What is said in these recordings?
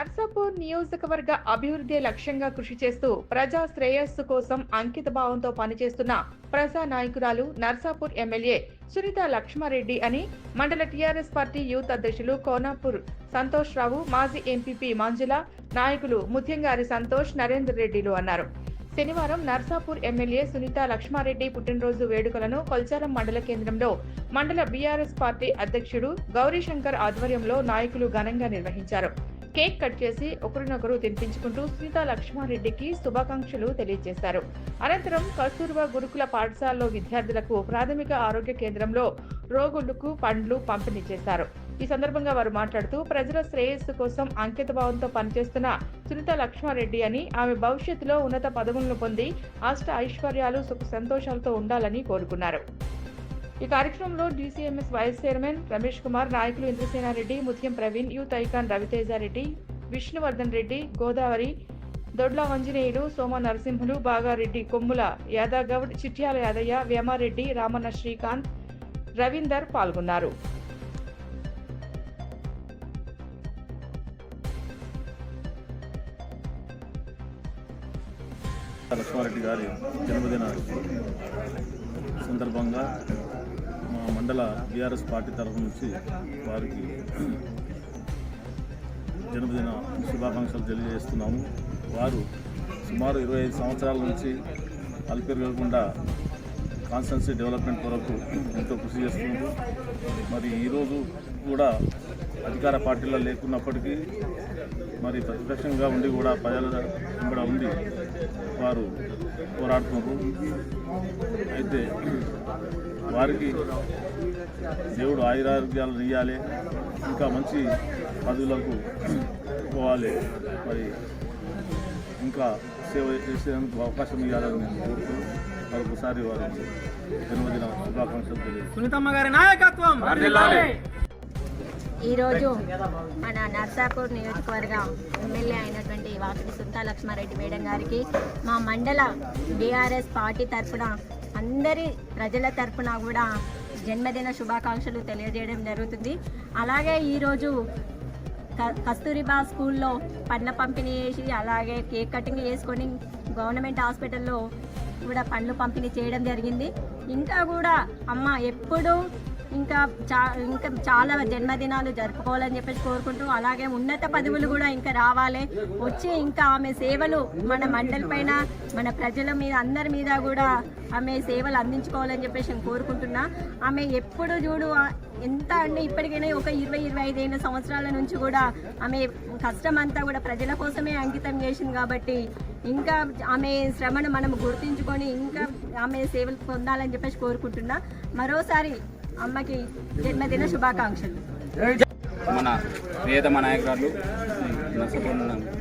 నర్సాపూర్ నియోజకవర్గ అభివృద్ధి లక్ష్యంగా కృషి చేస్తూ ప్రజా శ్రేయస్సు కోసం అంకిత భావంతో పనిచేస్తున్న ప్రజా నాయకురాలు నర్సాపూర్ ఎమ్మెల్యే సునీత లక్ష్మారెడ్డి అని మండల టీఆర్ఎస్ పార్టీ యూత్ అధ్యక్షులు కోనాపూర్ సంతోష్ రావు మాజీ ఎంపీపీ మంజుల నాయకులు ముత్యంగారి సంతోష్ నరేందర్ రెడ్డిలు అన్నారు. శనివారం నర్సాపూర్ ఎమ్మెల్యే సునీత లక్ష్మారెడ్డి పుట్టినరోజు వేడుకలను కొల్చారం మండల కేంద్రంలో మండల బీఆర్ఎస్ పార్టీ అధ్యక్షుడు గౌరీశంకర్ ఆధ్వర్యంలో నాయకులు ఘనంగా నిర్వహించారు. కేక్ కట్ చేసి ఒకరినొకరు తినిపించుకుంటూ సునీత లక్ష్మారెడ్డికి శుభాకాంక్షలు తెలియజేశారు. అనంతరం కస్తూర్బా గురుకుల పాఠశాలలో విద్యార్థులకు ప్రాథమిక ఆరోగ్య కేంద్రంలో రోగులకు పండ్లు పంపిణీ చేశారు. ఈ సందర్భంగా వారు మాట్లాడుతూ ప్రజల శ్రేయస్సు కోసం అంకిత భావంతో పనిచేస్తున్న సునీత లక్ష్మారెడ్డి అని ఆమె భవిష్యత్తులో ఉన్నత పదవులను పొంది అష్ట ఐశ్వర్యాలు సుఖ సంతోషాలతో ఉండాలని కోరుకున్నారు. ఈ కార్యక్రమంలో DCMS vice chairman Ramesh Kumar నాయకులు ఇంద్రసేనారెడ్డి ముత్యం ప్రవీణ్ యూత్ ఐకాన్ రవితేజారెడ్డి విష్ణువర్ధన్ రెడ్డి గోదావరి దొడ్ల ఆంజనేయులు సోమ నరసింహులు బాగారెడ్డి కొమ్ముల యాదగౌడ్ చిట్యాల యాదయ్య వేమారెడ్డి రామన్న శ్రీకాంత్ రవీందర్ పాల్గొన్నారు. లక్ష్మారెడ్డి గారి జన్మదిన సందర్భంగా మండల బీఆర్ఎస్ పార్టీ తరఫు నుంచి వారికి జన్మదిన శుభాకాంక్షలు తెలియజేస్తున్నాము. వారు సుమారు ఇరవై ఐదు సంవత్సరాల నుంచి అల్పెరగకుండా కాన్స్టెన్సీ డెవలప్మెంట్ కొరకు ఎంతో కృషి చేస్తున్నారు. మరి ఈరోజు కూడా అధికార పార్టీలో లేకున్నప్పటికీ మరి ప్రతిపక్షంగా ఉండి కూడా ప్రజల కూడా ఉండి వారు పోరాడుతున్నారు. అయితే వారికి దేవుడు ఆయురారోగ్యాలు ఇవ్వాలి ఇంకా మంచి పదవులకు పోవాలి. మరి ఇంకా సేవ చేసేందుకు అవకాశం ఇవ్వాలని నేను కోరుతూ మరొకసారి వారి జన్మదిన శుభాకాంక్షలు నాయకత్వం! ఈరోజు మన నర్సాపూర్ నియోజకవర్గ ఎమ్మెల్యే అయినటువంటి వాకిటి సుంతా లక్ష్మారెడ్డి మేడం గారికి మా మండల బీఆర్ఎస్ పార్టీ తరఫున అందరి ప్రజల తరఫున కూడా జన్మదిన శుభాకాంక్షలు తెలియజేయడం జరుగుతుంది. అలాగే ఈరోజు క- కస్తూరిబా స్కూల్లో పండ్ల పంపిణీ చేసి అలాగే కేక్ కటింగ్ చేసుకొని గవర్నమెంట్ హాస్పిటల్లో కూడా పండ్లు పంపిణీ చేయడం జరిగింది. ఇంకా కూడా అమ్మ ఎప్పుడు ఇంకా చా ఇంకా చాలా జన్మదినాలు జరుపుకోవాలని చెప్పేసి కోరుకుంటూ అలాగే ఉన్నత పదవులు కూడా ఇంకా రావాలి. వచ్చి ఇంకా ఆమె సేవలు మన మండలి పైన మన ప్రజల మీద అందరి మీద కూడా ఆమె సేవలు అందించుకోవాలని చెప్పేసి నేను కోరుకుంటున్నా. ఆమె ఎప్పుడు చూడు ఎంత అంటే ఇప్పటికైనా ఒక ఇరవై ఇరవై ఐదైన సంవత్సరాల నుంచి కూడా ఆమె కష్టం అంతా కూడా ప్రజల కోసమే అంకితం చేసింది కాబట్టి ఇంకా ఆమె శ్రమను మనం గుర్తించుకొని ఇంకా ఆమె సేవలు పొందాలని చెప్పేసి కోరుకుంటున్నా. మరోసారి అమ్మకి జన్మదిన శుభాకాంక్షలు. మన ప్రియతమ నాయకురాలు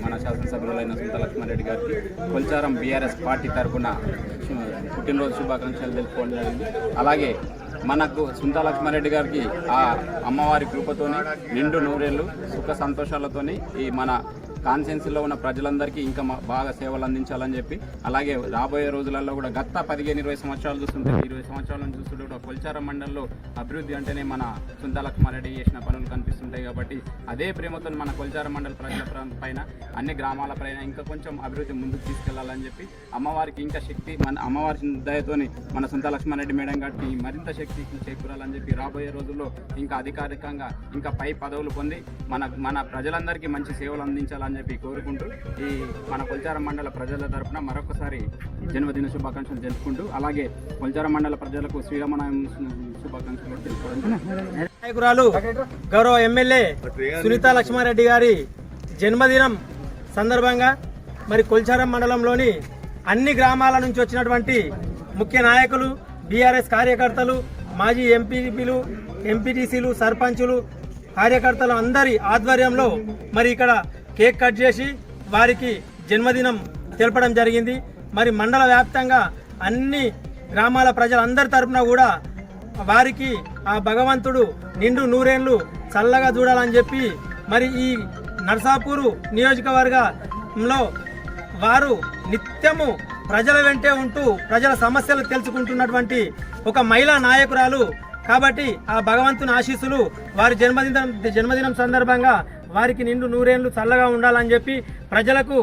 మన శాసనసభ్యులైన సుంత లక్ష్మారెడ్డి గారికి కొల్చారం బీఆర్ఎస్ పార్టీ తరఫున పుట్టినరోజు శుభాకాంక్షలు తెలుపుకోవడం జరిగింది. అలాగే మనకు సుంత లక్ష్మారెడ్డి గారికి ఆ అమ్మవారి కృపతోని నిండు నూరేళ్ళు సుఖ సంతోషాలతోని ఈ మన కాన్సెన్స్లో ఉన్న ప్రజలందరికీ ఇంకా బాగా సేవలు అందించాలని చెప్పి అలాగే రాబోయే రోజులలో కూడా గత పదిహేను ఇరవై సంవత్సరాలు చూస్తుంటే ఇరవై సంవత్సరాల నుంచి చూస్తుంటే కూడా కొల్చారం మండలంలో అభివృద్ధి అంటేనే మన సుంత లక్ష్మారెడ్డి చేసిన పనులు కనిపిస్తుంటాయి కాబట్టి అదే ప్రేమతో మన కొల్చారం మండల ప్రజల పైన అన్ని గ్రామాల పైన ఇంకా కొంచెం అభివృద్ధి ముందుకు తీసుకెళ్ళాలని చెప్పి అమ్మవారికి ఇంకా శక్తి మన అమ్మవారి దయతోని మన సుంత లక్ష్మారెడ్డి మేడం గారికి మరింత శక్తి చేకూరాలని చెప్పి రాబోయే రోజుల్లో ఇంకా అధికారికంగా ఇంకా పై పదవులు పొంది మన మన ప్రజలందరికీ మంచి సేవలు అందించాలని చెప్పి కోరుకుంటూ ఈ మన కొల్చారం మండల ప్రజల తరపున మరొకసారి జన్మదిన శుభాకాంక్షలు తెలుపుకుంటూ అలాగే కొల్చారం మండల ప్రజలకు శ్రీరామనాయం శుభాకాంక్షలు తెలుపుకోవడం నాయకురాలు గౌరవ ఎమ్మెల్యే సునీత లక్ష్మారెడ్డి గారి జన్మదినం సందర్భంగా మరి కొల్చారం మండలంలోని అన్ని గ్రామాల నుంచి వచ్చినటువంటి ముఖ్య నాయకులు బీఆర్ఎస్ కార్యకర్తలు మాజీ ఎంపీపీలు ఎంపీటీసీలు సర్పంచులు కార్యకర్తలు అందరి ఆధ్వర్యంలో మరి ఇక్కడ కేక్ కట్ చేసి వారికి జన్మదినం తెలపడం జరిగింది. మరి మండల వ్యాప్తంగా అన్ని గ్రామాల ప్రజలందరి తరపున కూడా వారికి ఆ భగవంతుడు నిండు నూరేళ్ళు చల్లగా చూడాలని చెప్పి మరి ఈ నర్సాపూరు నియోజకవర్గంలో వారు నిత్యము ప్రజల వెంటే ఉంటూ ప్రజల సమస్యలు తెలుసుకుంటున్నటువంటి ఒక మహిళా నాయకురాలు. కాబట్టి ఆ భగవంతుని ఆశీస్సులు వారి జన్మదినం జన్మదినం సందర్భంగా వారికి నిండు నూరేళ్ళు చల్లగా ఉండాలని చెప్పి ప్రజలకు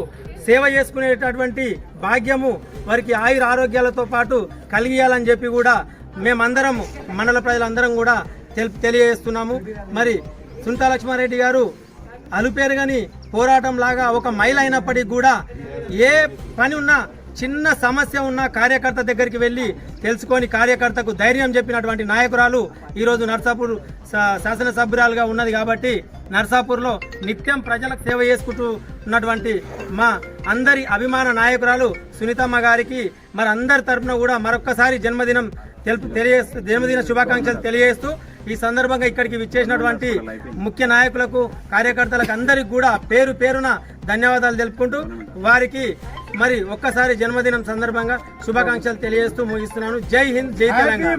సేవ చేసుకునేటటువంటి భాగ్యము వారికి ఆయుర ఆరోగ్యాలతో పాటు కలిగియాలని చెప్పి కూడా మేమందరం మండల ప్రజలందరం కూడా తెలి తెలియజేస్తున్నాము. మరి సునీతా లక్ష్మారెడ్డి గారు అలుపేరుగని పోరాటం లాగా ఒక మైల్ అయినప్పటికీ కూడా ఏ పని ఉన్నా చిన్న సమస్య ఉన్న కార్యకర్త దగ్గరికి వెళ్ళి తెలుసుకొని కార్యకర్తకు ధైర్యం చెప్పినటువంటి నాయకురాలు ఈరోజు నర్సాపూర్ శా- శాసనసభ్యురాలుగా ఉన్నది కాబట్టి నర్సాపూర్లో నిత్యం ప్రజలకు సేవ చేసుకుంటూ ఉన్నటువంటి మా అందరి అభిమాన నాయకురాలు సునీతమ్మ గారికి మరి అందరి తరఫున కూడా మరొక్కసారి జన్మదినం తెలుపు తెలియజేస్తూ జన్మదిన శుభాకాంక్షలు తెలియజేస్తూ ఈ సందర్భంగా ఇక్కడికి విచ్చేసినటువంటి ముఖ్య నాయకులకు కార్యకర్తలకు అందరికి కూడా పేరు పేరున ధన్యవాదాలు తెలుపుకుంటూ వారికి మరి ఒక్కసారి జన్మదినం సందర్భంగా శుభాకాంక్షలు తెలియజేస్తూ ముగిస్తున్నాను. జై హింద్ జై తెలంగాణ.